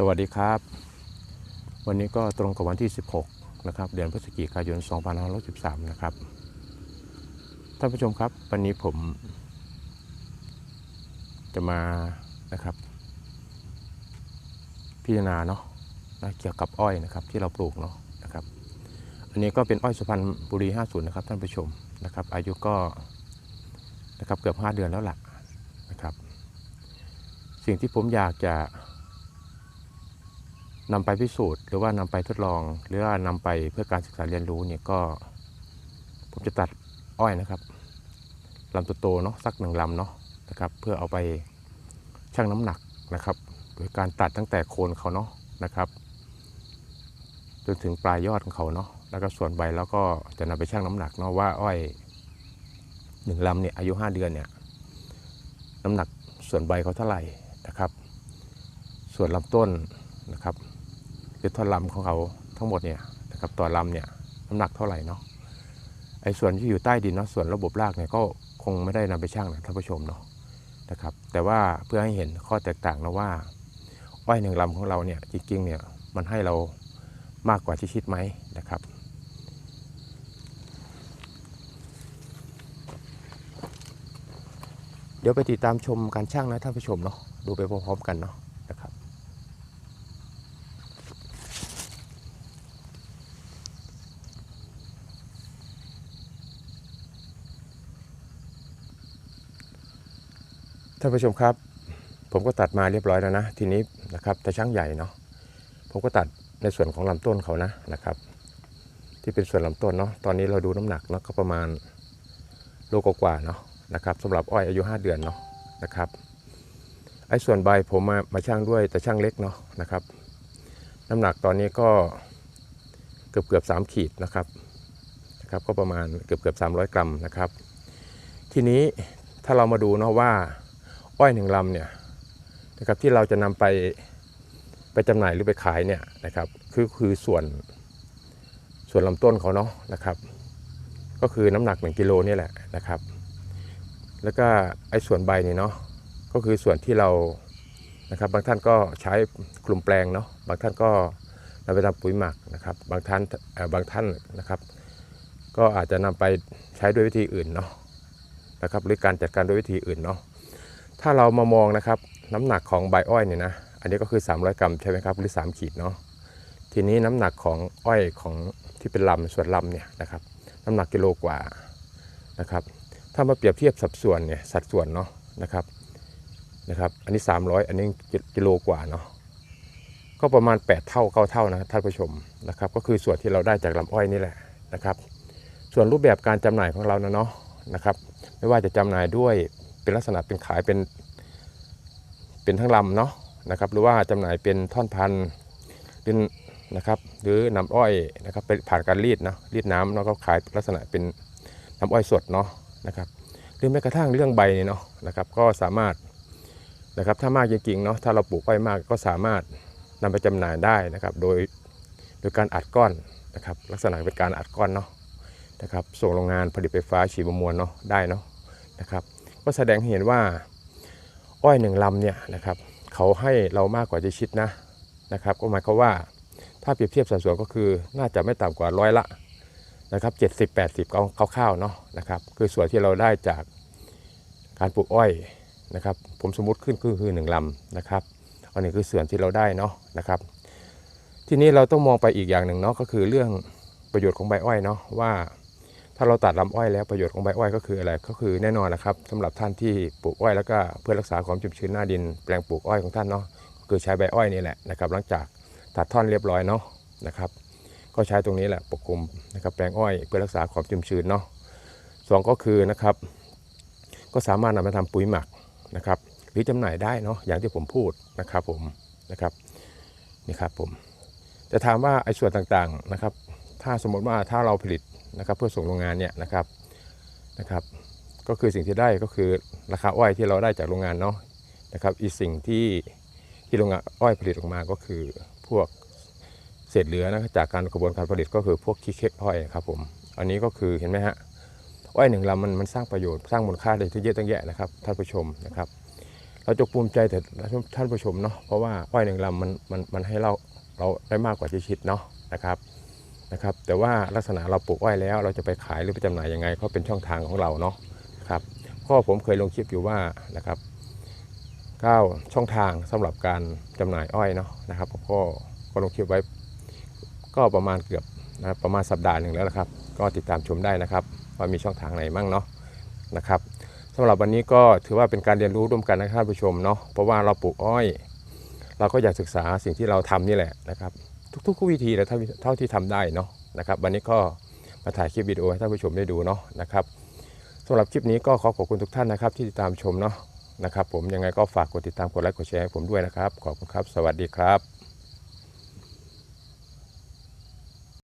สวัสดีครับ วันนี้ก็ตรงกับวันที่ 16 นะครับ เดือนพฤศจิกายน 2513นะครับ ท่านผู้ชมครับ วันนี้ผม จะมานะครับ พิจารณาเนาะนะเกี่ยวกับอ้อยนะครับที่เราปลูกเนาะนะครับ อันนี้ก็เป็นอ้อยสุพรรณบุรี 50 นะครับ ท่านผู้ชมนะครับ อายุก็นะครับเกือบ 5 เดือนแล้วล่ะนะครับ สิ่งที่ผมอยากจะ นำไปพิสูจน์หรือว่านำไปทดลอง หรือว่านำไปเพื่อการศึกษาเรียนรู้เนี่ยก็ผมจะตัดอ้อยนะครับลำตัวโตเนาะสักหนึ่งลำเนาะนะครับ เพื่อเอาไปชั่งน้ำหนักนะครับ โดยการตัดตั้งแต่โคนเขาเนาะนะครับ จนถึงปลายยอดของเขาเนาะแล้วก็ส่วนใบแล้วก็จะนำไปชั่งน้ำหนักเนาะว่าอ้อยหนึ่งลำเนี่ยอายุ 5 เดือนเนี่ยน้ำหนักส่วนใบเขาเท่าไหร่นะครับ ส่วนลำต้นนะครับ คือท่อนลำของเขาทั้งหมดเนี่ยนะครับต่อลำเนี่ยน้ำหนักเท่าไหร่เนาะไอ้ส่วนที่อยู่ใต้ดินเนาะส่วนระบบรากเนี่ยก็คงไม่ได้นำไปชั่งนะท่านผู้ชมเนาะนะครับ แต่ว่าเพื่อให้เห็นข้อแตกต่างนะว่าอ้อยหนึ่งลำของเราเนี่ยจริงๆเนี่ยมันให้เรามากกว่าที่คิดไหมนะครับเดี๋ยวไปติดตามชมการช่างนะท่านผู้ชมเนาะดูไปพร้อมๆกันเนาะนะครับ ท่านผู้ชมครับ ผมก็ตัดมาเรียบร้อยแล้วนะ ทีนี้นะครับแต่ช่างใหญ่เนาะผมก็ตัดในส่วนของลำต้นเขานะนะครับ ที่เป็นส่วนลำต้นเนาะตอนนี้เราดูน้ำหนักเนาะก็ประมาณโลกว่าเนาะนะครับสำหรับอ้อยอายุ 5 เดือนเนาะนะครับไอ้ส่วนใบผมมามาช่างด้วยแต่ช่างเล็กเนาะนะครับ น้ำหนักตอนนี้ก็เกือบเกือบสามขีดนะครับนะครับ ก็ประมาณเกือบเกือบสามร้อยกรัมนะครับ ทีนี้ถ้าเรามาดูเนาะว่า อ้อยหนึ่งลำเนี่ยนะครับที่เราจะนำไปไปจำหน่ายหรือไปขายเนี่ยนะครับคือคือส่วนส่วนลำต้นเขาเนาะนะครับ ก็คือน้ำหนัก 1กิโลนี่แหละนะครับ แล้วก็ไอ้ส่วนใบนี่เนาะก็คือส่วนที่เรานะครับบางท่านก็ใช้กลุ่มแปลงเนาะบางท่านก็นำไปทำปุ๋ยหมักนะครับ บางท่านเอ่อบางท่านนะครับ ก็อาจจะนำไปใช้ด้วยวิธีอื่นเนาะนะครับหรือการจัดการด้วยวิธีอื่นเนาะ ถ้าเรามามองนะครับน้ำหนักของใบอ้อยเนี่ยนะอันนี้ก็คือ 300 กรัมใช่ไหมครับหรือ 3 ขีดเนาะทีนี้น้ำหนักของอ้อยของที่เป็นลำส่วนลำเนี่ยนะครับน้ำหนักกิโลกว่านะครับถ้ามาเปรียบเทียบสัดส่วนเนี่ยสัดส่วนเนาะนะครับนะครับอันนี้ 300 อันนี้กิโลกว่าเนาะก็ประมาณ 8 เท่า9เท่านะท่านผู้ชมนะครับก็คือส่วนที่เราได้จากลำอ้อยนี่แหละนะครับ ส่วนรูปแบบการจำหน่ายของเรานะเนาะนะครับไม่ว่าจะจำหน่ายด้วย เป็นลักษณะเป็นขายเป็นเป็นทั้งลำเนาะนะครับ หรือว่าจำหน่ายเป็นท่อนพันธุ์หรือนะครับ หรือนำอ้อยนะครับไปผ่านการรีดเนาะรีดน้ำแล้วก็ขายลักษณะเป็นน้ำอ้อยสดเนาะนะครับหรือแม้กระทั่งเรื่องใบเนี่ยเนาะนะครับก็สามารถนะครับถ้ามากจริงๆเนาะถ้าเราปลูกอ้อยมากก็สามารถนำไปจำหน่ายได้นะครับ โดยโดยการอัดก้อนนะครับลักษณะเป็นการอัดก้อนเนาะนะครับส่งโรงงานผลิตไฟฟ้าฉีดประมวลเนาะได้เนาะนะครับ ก็แสดงให้เห็นว่าอ้อยหนึ่งลำเนี่ยนะครับเขาให้เรามากกว่าที่คิดนะนะครับ ก็หมายความว่าถ้าเปรียบเทียบสัดส่วนก็คือน่าจะไม่ต่ำกว่าร้อยละนะครับเจ็ดสิบแปดสิบคร่าวๆเนาะนะครับคือส่วนที่เราได้จากการปลูกอ้อยนะครับ ผมสมมติขึ้นคือคือหนึ่งลำนะครับอันนี้คือส่วนที่เราได้เนาะนะครับ ทีนี้เราต้องมองไปอีกอย่างหนึ่งเนาะก็คือเรื่องประโยชน์ของใบอ้อยเนาะว่า ถ้าเราตัดลำอ้อยแล้วประโยชน์ของใบอ้อยก็คืออะไรก็คือแน่นอนนะครับสำหรับท่านที่ปลูกอ้อยแล้วก็เพื่อรักษาความชุ่มชื้นหน้าดินแปลงปลูกอ้อยของท่านเนาะก็คือใช้ใบอ้อยนี่แหละนะครับ หลังจากตัดท่อนเรียบร้อยเนาะนะครับ ก็ใช้ตรงนี้แหละปกคลุมนะครับแปลงอ้อยเพื่อรักษาความชุ่มชื้นเนาะสองก็คือนะครับ ก็สามารถนำมาทำปุ๋ยหมักนะครับหรือจำหน่ายได้เนาะอย่างที่ผมพูดนะครับผมนะครับนี่ครับผมจะถามว่าไอ้ส่วนต่างๆนะครับ ถ้าสมมติว่าถ้าเราผลิตนะครับเพื่อส่งโรงงานเนี่ยนะครับนะครับ ก็คือสิ่งที่ได้ก็คือราคาอ้อยที่เราได้จากโรงงานเนาะนะครับอีกสิ่งที่ที่โรงงานอ้อยผลิตออกมาก็คือพวกเศษเหลือนะจากการกระบวนการผลิตก็คือพวกขี้เค็กอ้อยครับผมอันนี้ก็คือเห็นไหมฮะอ้อยหนึ่งลำมันมันสร้างประโยชน์สร้างมูลค่าได้ทั้งเยอะตั้งแยะนะครับท่านผู้ชมนะครับ เราจะภูมิใจแต่ท่านผู้ชมเนาะเพราะว่าอ้อยหนึ่งลำมันมันมันให้เราเราได้มากกว่าที่คิดเนาะนะครับ นะครับ แต่ว่าลักษณะเราปลูกอ้อยแล้ว เราจะไปขายหรือไปจำหน่ายยังไงก็เป็นช่องทางของเราเนาะครับก็ผมเคยลงคลิปอยู่ว่านะครับก้าช่องทางสำหรับการจำหน่ายอ้อยเนาะนะครับผมก็ก็ลงคลิปไว้ ก็ประมาณเกือบนะรบประมาณสัปดาห์หนึ่งแล้วนะครับ ก็ติดตามชมได้นะครับ ว่ามีช่องทางไหนมั่งเนาะนะครับสำหรับวันนี้ก็ถือว่าเป็นการเรียนรู้ร่วมกันนะครับท่านผู้ชมเนาะเพราะว่าเราปลูกอ้อย เราก็อยากศึกษาสิ่งที่เราทำนี่แหละนะครับ ทุกๆวิธีนะเท่าเท่าที่ทำได้เนาะนะครับวันนี้ก็มาถ่ายคลิปวิดีโอให้ท่านผู้ชมได้ดูเนาะนะครับสำหรับคลิปนี้ก็ขอขอบคุณทุกท่านนะครับ ที่ติดตามชมเนาะนะครับ ผมยังไงก็ฝากกดติดตามกดไลค์กดแชร์ให้ผมด้วยนะครับ ขอบคุณครับ สวัสดีครับ